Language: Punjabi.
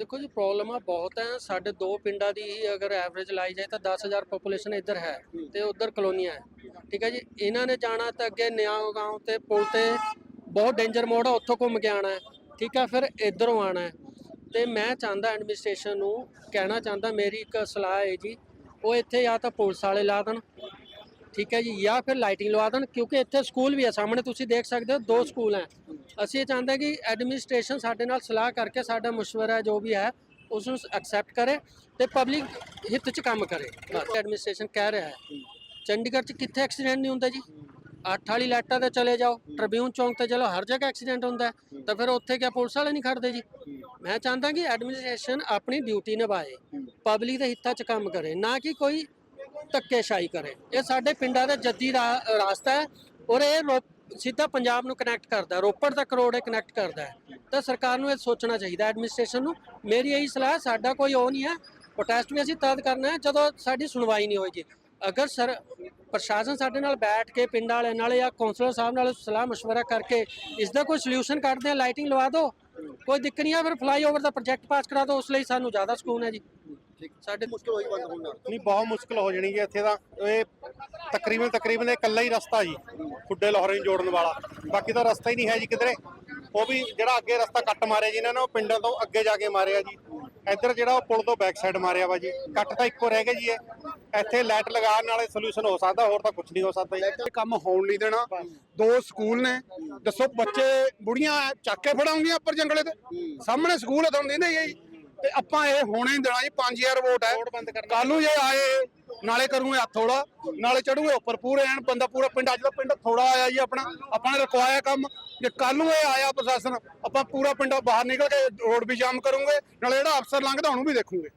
ਦੇਖੋ ਜੀ ਪ੍ਰੋਬਲਮਾਂ ਬਹੁਤ ਹੈ ਸਾਡੇ ਦੋ ਪਿੰਡਾਂ ਦੀ ਹੀ ਅਗਰ ਐਵਰੇਜ ਲਾਈ ਜਾਏ ਤਾਂ 10000 ਪੋਪੂਲੇਸ਼ਨ ਇੱਧਰ ਹੈ ਤੇ ਉੱਧਰ ਕਲੋਨੀਆਂ ਹੈ। ਠੀਕ ਹੈ ਜੀ? ਇਹਨਾਂ ਨੇ ਜਾਣਾ ਤਾਂ ਅੱਗੇ ਨਿਆਂਓ ਗਾਉਂ ਤੇ ਪੁਲ ਤੇ ਬਹੁਤ ਡੇਂਜਰ ਮੋਡ ਆ, ਉੱਥੋਂ ਘੁੰਮ ਕੇ ਆਣਾ ਠੀਕ ਹੈ ਫਿਰ ਇੱਧਰੋਂ ਆਣਾ ਹੈ। ਤੇ ਮੈਂ ਚਾਹੁੰਦਾ ਐਡਮਿਨਿਸਟ੍ਰੇਸ਼ਨ ਨੂੰ, ਕਹਿਣਾ ਚਾਹੁੰਦਾ, ਮੇਰੀ ਇੱਕ ਸਲਾਹ ਹੈ ਜੀ, ਉਹ ਇੱਥੇ ਜਾਂ ਤਾਂ ਪੁਲਿਸ ਵਾਲੇ ਲਾ ਦੇਣ। ਠੀਕ ਹੈ ਜੀ, ਜਾਂ ਫਿਰ ਲਾਈਟਿੰਗ ਲਵਾ ਦੇਣ, ਕਿਉਂਕਿ ਇੱਥੇ ਸਕੂਲ ਵੀ ਹੈ ਸਾਹਮਣੇ ਤੁਸੀਂ ਦੇਖ ਸਕਦੇ ਹੋ, ਦੋ ਸਕੂਲ ਹੈ। ਅਸੀਂ ਇਹ ਚਾਹੁੰਦੇ ਕਿ ਐਡਮਿਨਿਸਟ੍ਰੇਸ਼ਨ ਸਾਡੇ ਨਾਲ ਸਲਾਹ ਕਰਕੇ ਸਾਡਾ ਮਸ਼ਵਰਾ ਜੋ ਵੀ ਹੈ ਉਸ ਨੂੰ ਐਕਸੈਪਟ ਕਰੇ ਤੇ ਪਬਲਿਕ ਹਿੱਤ 'ਚ ਕੰਮ ਕਰੇ। ਬਸ ਐਡਮਿਨਿਸਟ੍ਰੇਸ਼ਨ ਕਹਿ ਰਿਹਾ ਹੈ। ਚੰਡੀਗੜ੍ਹ 'ਚ ਕਿੱਥੇ ਐਕਸੀਡੈਂਟ ਨਹੀਂ ਹੁੰਦਾ ਜੀ? ਅੱਠ ਵਾਲੀ ਲਾਈਟਾਂ ਤੇ ਚਲੇ ਜਾਓ ਟ੍ਰਿਬਿਊਨ ਚੌਂਕ ਤੇ ਚਲੋ, ਹਰ ਜਗ੍ਹਾ ਐਕਸੀਡੈਂਟ ਹੁੰਦਾ ਤਾਂ ਫਿਰ ਉੱਥੇ ਕਿਆ ਪੁਲਿਸ ਵਾਲੇ ਨਹੀਂ ਖੜਦੇ ਜੀ? ਮੈਂ ਚਾਹੁੰਦਾ ਕਿ ਐਡਮਿਨਿਸਟ੍ਰੇਸ਼ਨ ਆਪਣੀ ਡਿਊਟੀ ਨਿਭਾਏ ਪਬਲਿਕ ਦੇ ਹਿੱਤਾਂ 'ਚ ਕੰਮ ਕਰੇ, ਨਾ ਕਿ ਕੋਈ ਧੱਕੇਸ਼ਾਹੀ ਕਰੇ ਇਹ ਸਾਡੇ ਪਿੰਡਾਂ ਦਾ ਜੱਦੀ ਰਾ- ਰਾਸਤਾ ਹੈ ਔਰ ਇਹ ਰੋ- ਸਿੱਧਾ ਪੰਜਾਬ ਨੂੰ ਕਨੈਕਟ ਕਰਦਾ ਹੈ, ਰੋਪੜ ਤੱਕ ਰੋਡ ਇਹ ਕਨੈਕਟ ਕਰਦਾ ਹੈ ਤਾਂ ਸਰਕਾਰ ਨੂੰ ਇਹ ਸੋਚਣਾ ਚਾਹੀਦਾ ਐਡਮਿਨਿਸਟ੍ਰੇਸ਼ਨ ਨੂੰ ਮੇਰੀ ਇਹੀ ਸਲਾਹ ਹੈ, ਸਾਡਾ ਕੋਈ ਉਹ ਨਹੀਂ ਹੈ ਪ੍ਰੋਟੈਸਟ ਵੀ ਅਸੀਂ ਤਦ ਕਰਨਾ ਹੈ ਜਦੋਂ ਸਾਡੀ ਸੁਣਵਾਈ ਨਹੀਂ ਹੋਏਗੀ ਅਗਰ ਸਰ ਪ੍ਰਸ਼ਾਸਨ ਸਾਡੇ ਨਾਲ ਬੈਠ ਕੇ ਪਿੰਡਾਂ ਵਾਲਿਆਂ ਨਾਲ ਜਾਂ ਕੌਂਸਲਰ ਸਾਹਿਬ ਨਾਲ ਸਲਾਹ مشورہ ਕਰਕੇ ਇਸ ਦਾ ਕੋਈ ਸੋਲੂਸ਼ਨ ਕੱਢਦੇ ਆ ਲਾਈਟਿੰਗ ਲਵਾ ਦਿਓ ਕੋਈ ਦਿੱਕਤ ਨਹੀਂ ਆ ਫਿਰ ਫਲਾਈਓਵਰ ਦਾ ਪ੍ਰੋਜੈਕਟ ਪਾਸ ਕਰਾ ਦਿਓ ਉਸ ਲਈ ਸਾਨੂੰ ਜ਼ਿਆਦਾ ਸਕੂਨ ਹੈ ਜੀ ਸਾਡੇ ਮੁਸ਼ਕਲ ਹੋਈ ਬੰਦ ਹੋਣ ਨਹੀਂ ਬਹੁਤ ਮੁਸ਼ਕਲ ਹੋ ਜਾਣੀ ਹੈ ਇੱਥੇ ਤਾਂ। ਇਹ ਤਕਰੀਬਨ ਤਕਰੀਬਨ ਇਹ ਇਕੱਲਾ ਹੀ ਰਸਤਾ ਜੀ ਖੁੱਡੇ ਲਾਹੌਰ ਨੂੰ ਜੋੜਨ ਵਾਲਾ। ਬਾਕੀ ਤਾਂ ਰਸਤਾ ਹੀ ਨਹੀਂ ਹੈ ਜੀ ਕਿਧਰੇ। ਉਹ ਵੀ ਜਿਹੜਾ ਅੱਗੇ ਰਸਤਾ ਕੱਟ ਮਾਰਿਆ ਜੀ ਇਹਨਾਂ ਨੇ ਉਹ ਪਿੰਡਾਂ ਤੋਂ ਅੱਗੇ ਜਾ ਕੇ ਮਾਰਿਆ ਜੀ। ਇੱਧਰ ਜਿਹੜਾ ਉਹ ਪੁਲ ਤੋਂ ਬੈਕ ਸਾਈਡ ਮਾਰਿਆ ਵਾ ਜੀ। ਕੱਟ ਤਾਂ ਇੱਕੋ ਰਹਿ ਗਿਆ ਜੀ ਇਹ। ਇੱਥੇ ਲਾਈਟ ਲਗਾਉਣ ਨਾਲੇ ਸੋਲੂਸ਼ਨ ਹੋ ਸਕਦਾ ਹੋਰ ਤਾਂ ਕੁਝ ਨਹੀਂ ਹੋ ਸਕਦਾ ਜੀ। ਇਹ ਕੰਮ ਹੋਣ ਨਹੀਂ ਦੇਣਾ। ਦੋ ਸਕੂਲ ਨੇ। ਦੱਸੋ ਬੱਚੇ ਬੁੜੀਆਂ ਚੱਕ ਕੇ ਫੜਾਉਂਗੀਆਂ ਉੱਪਰ ਜੰਗਲੇ ਤੇ? ਸਾਹਮਣੇ ਸਕੂਲ ਹੈ ਤੁਹਾਨੂੰ ਦਿੰਦੇ ਹੀ ਹੈ ਜੀ। ਤੇ ਆਪਾਂ ਇਹ ਹੋਣੇ ਨਹੀਂ ਦੇਣਾ ਜੀ 5000 ਵੋਟ ਹੈ। ਕੱਲ ਨੂੰ ਜੇ ਆਏ ਨਾਲੇ ਕਰੂਗੇ ਥੋੜਾ ਨਾਲੇ ਚੜੂਗੇ ਉੱਪਰ ਪੂਰੇ ਐਨ ਬੰਦਾ ਪੂਰਾ ਪਿੰਡ ਅੱਜ ਦਾ ਪਿੰਡ ਥੋੜਾ ਆਇਆ ਜੀ ਆਪਣਾ ਆਪਾਂ ਨੇ ਰੁਕਵਾਇਆ ਕੰਮ। ਜੇ ਕੱਲ ਨੂੰ ਇਹ ਆਇਆ ਪ੍ਰਸ਼ਾਸਨ ਆਪਾਂ ਪੂਰਾ ਪਿੰਡ ਬਾਹਰ ਨਿਕਲ ਕੇ ਰੋਡ ਵੀ ਜਾਮ ਕਰੂਗੇ ਨਾਲੇ ਜਿਹੜਾ ਅਫਸਰ ਲੰਘਦਾ ਉਹਨੂੰ ਵੀ ਦੇਖੂਗੇ।